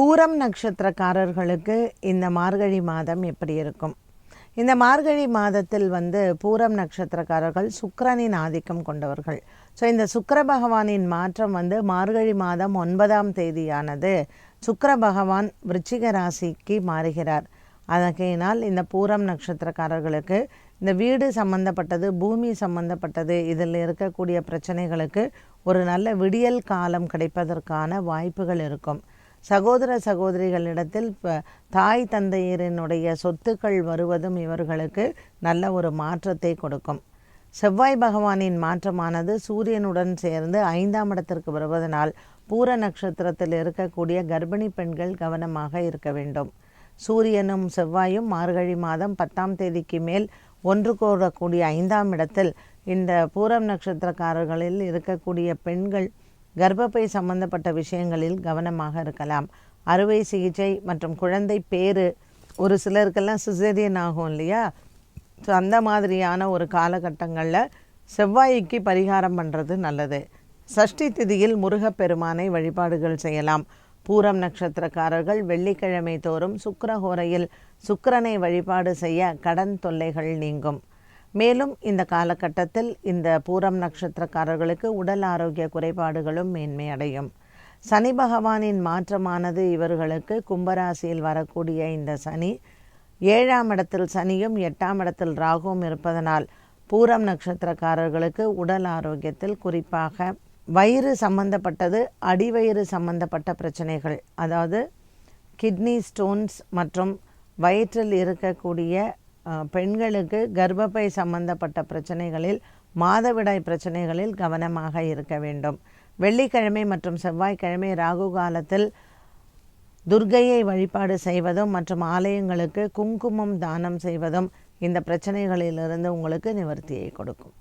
பூரம் நட்சத்திரக்காரர்களுக்கு இந்த மார்கழி மாதம் எப்படி இருக்கும்? இந்த மார்கழி மாதத்தில் வந்து பூரம் நட்சத்திரக்காரர்கள் சுக்கரனின் ஆதிக்கம் கொண்டவர்கள். ஸோ இந்த சுக்கர பகவானின் மாற்றம் வந்து மார்கழி மாதம் ஒன்பதாம் தேதியானது. சுக்கர பகவான் விருச்சிக ராசிக்கு மாறுகிறார். அதனால் இந்த பூரம் நட்சத்திரக்காரர்களுக்கு இந்த வீடு சம்பந்தப்பட்டது பூமி சம்பந்தப்பட்டது இதில் இருக்கக்கூடிய பிரச்சனைகளுக்கு ஒரு நல்ல விடியல் காலம் கிடைப்பதற்கான வாய்ப்புகள் இருக்கும். சகோதர சகோதரிகளிடத்தில் ப- தாய் தந்தையரினுடைய சொத்துக்கள் வருவதும் இவர்களுக்கு நல்ல ஒரு மாற்றத்தை கொடுக்கும். செவ்வாய் பகவானின் மாற்றமானது சூரியனுடன் சேர்ந்து ஐந்தாம் இடத்திற்கு வருவதனால் பூர நட்சத்திரத்தில் இருக்கக்கூடிய கர்ப்பிணி பெண்கள் கவனமாக இருக்க வேண்டும். சூரியனும் செவ்வாயும் மார்கழி மாதம் பத்தாம் தேதிக்கு மேல் ஒன்று கூறக்கூடிய ஐந்தாம் இடத்தில் இந்த பூரம் நட்சத்திரக்காரர்களில் இருக்கக்கூடிய பெண்கள் கர்ப்பப்பை சம்பந்தப்பட்ட விஷயங்களில் கவனமாக இருக்கலாம். அறுவை சிகிச்சை மற்றும் குழந்தை பேறு ஒரு சிலருக்கெல்லாம் சிசேரியன் ஆகும் இல்லையா? ஸோ அந்த மாதிரியான ஒரு காலகட்டங்களில் செவ்வாய்க்கு பரிகாரம் பண்ணுறது நல்லது. சஷ்டி திதியில் முருகப்பெருமானை வழிபாடுகள் செய்யலாம். பூரம் நட்சத்திரக்காரர்கள் வெள்ளிக்கிழமை தோறும் சுக்கரஹோரையில் சுக்கரனை வழிபாடு செய்ய கடன் தொல்லைகள் நீங்கும். மேலும் இந்த காலகட்டத்தில் இந்த பூரம் நட்சத்திரக்காரர்களுக்கு உடல் ஆரோக்கிய குறைபாடுகளும் மேன்மை அடையும் சனி பகவானின் மாற்றமானது இவர்களுக்கு கும்பராசியில் வரக்கூடிய இந்த சனி ஏழாம் இடத்தில் சனியும் எட்டாம் இடத்தில் ராகுவும் இருப்பதனால் பூரம் நட்சத்திரக்காரர்களுக்கு உடல் ஆரோக்கியத்தில் குறிப்பாக வயிறு சம்பந்தப்பட்டது அடிவயிறு சம்பந்தப்பட்ட பிரச்சனைகள் அதாவது கிட்னி ஸ்டோன்ஸ் மற்றும் வயிற்றில் இருக்கக்கூடிய பெண்களுக்கு கர்ப்பப்பை சம்பந்தப்பட்ட பிரச்சனைகளில் மாதவிடாய் பிரச்சனைகளில் கவனமாக இருக்க வேண்டும். வெள்ளிக்கிழமை மற்றும் செவ்வாய்க்கிழமை ராகு காலத்தில் துர்க்கையை வழிபாடு செய்வதும் மற்றும் ஆலயங்களுக்கு குங்குமம் தானம் செய்வதும் இந்த பிரச்சனைகளிலிருந்து உங்களுக்கு நிவர்த்தியை கொடுக்கும்.